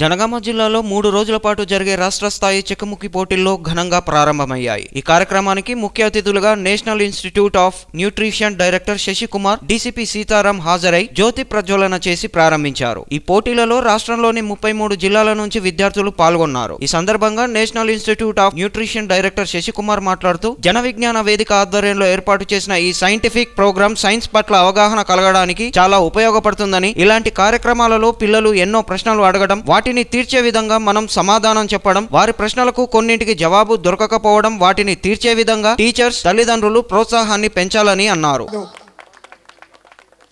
జనగామ జిల్లాలో మూడు రోజుల పాటు జరిగే రాష్ట్ర స్థాయి చెక్కముక్కి పోటీల్లో ఘనంగా ప్రారంభమయ్యాయి. ఈ కార్యక్రమానికి ముఖ్య అతిథులుగా national institute of nutrition director Sashikumar DCP Sitaram హాజరై జ్యోతి ప్రజ్వలన చేసి ప్రారంభించారు. ఈ పోటీలలో రాష్ట్రంలోని ముప్పై మూడు జిల్లాల నుంచి విద్యార్థులు పాల్గొన్నారు. ఈ సందర్భంగా national institute of nutrition director Sashikumar మాట్లాడుతూ జన విజ్ఞాన వేదిక ఆధ్వర్యంలో ఏర్పాటు చేసిన ఈ సైంటిఫిక్ ప్రోగ్రామ్ సైన్స్ పట్ల అవగాహన కలగడానికి చాలా ఉపయోగపడుతుందని ఇలాంటి కార్యక్రమాలలో పిల్లలు ఎన్నో ప్రశ్నలు అడగడం వాటి వాటిని తీర్చే విధంగా మనం సమాధానం చెప్పడం వారి ప్రశ్నలకు కొన్నింటికి జవాబు దొరకకపోవడం వాటిని తీర్చే విధంగా టీచర్స్ తల్లిదండ్రులు ప్రోత్సాహాన్ని పెంచాలని అన్నారు.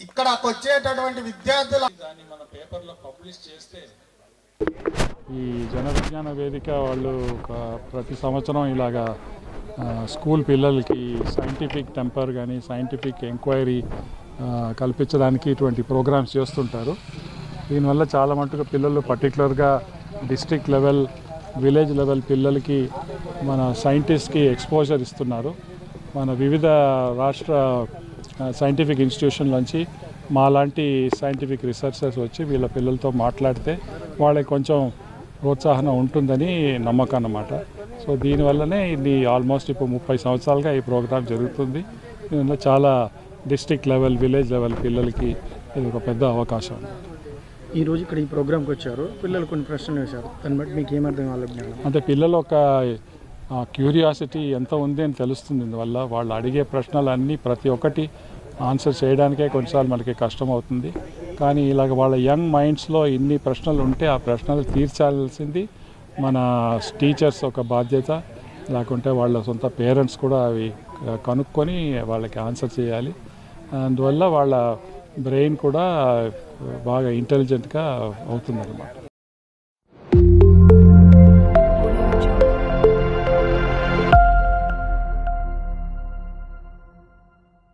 ఇక్కడకు వచ్చేటటువంటి విద్యార్థుల ఈ జన విజ్ఞాన వేదిక వాళ్ళు ఒక ప్రతి సంవత్సరం ఇలాగా స్కూల్ పిల్లలకి సైంటిఫిక్ టెంపర్ కానీ సైంటిఫిక్ ఎంక్వైరీ కల్పించడానికి ఇటువంటి ప్రోగ్రామ్స్ చేస్తుంటారు. దీనివల్ల చాలా మటుకు పిల్లలు పర్టికులర్గా డిస్టిక్ లెవెల్ విలేజ్ లెవెల్ పిల్లలకి మన సైంటిస్ట్కి ఎక్స్పోజర్ ఇస్తున్నారు. మన వివిధ రాష్ట్ర సైంటిఫిక్ ఇన్స్టిట్యూషన్ నుంచి మాలాంటి సైంటిఫిక్ రీసెర్చర్స్ వచ్చి వీళ్ళ పిల్లలతో మాట్లాడితే వాళ్ళకి కొంచెం ప్రోత్సాహం ఉంటుందని నమ్మకం అన్నమాట. సో దీనివల్లనే ఇది ఆల్మోస్ట్ ఇప్పుడు ముప్పై సంవత్సరాలుగా ఈ ప్రోగ్రాం జరుగుతుంది. దీనివల్ల చాలా డిస్టిక్ లెవెల్ విలేజ్ లెవెల్ పిల్లలకి ఇది ఒక పెద్ద అవకాశం ఈరోజు ఇక్కడ ఈ ప్రోగ్రామ్కి వచ్చారు. పిల్లలు కొన్ని ప్రశ్నలు వేశారు. దాన్ని బట్టి మీకు ఏమర్థం కావాలి అంటే పిల్లలు ఒక క్యూరియాసిటీ ఎంత ఉంది అని తెలుస్తుంది. ఇందువల్ల వాళ్ళు అడిగే ప్రశ్నలు అన్నీ ప్రతి ఒక్కటి ఆన్సర్ చేయడానికే కొన్నిసార్లు మనకి కష్టం అవుతుంది కానీ ఇలాగ వాళ్ళ యంగ్ మైండ్స్లో ఇన్ని ప్రశ్నలు ఉంటే ఆ ప్రశ్నలు తీర్చాల్సింది మన టీచర్స్ ఒక బాధ్యత. లేకుంటే వాళ్ళ సొంత పేరెంట్స్ కూడా అవి కనుక్కొని వాళ్ళకి ఆన్సర్ చేయాలి. అందువల్ల వాళ్ళ బ్రెయిన్ కూడా బాగా ఇంటెలిజెంట్గా అవుతుందన్నమాట.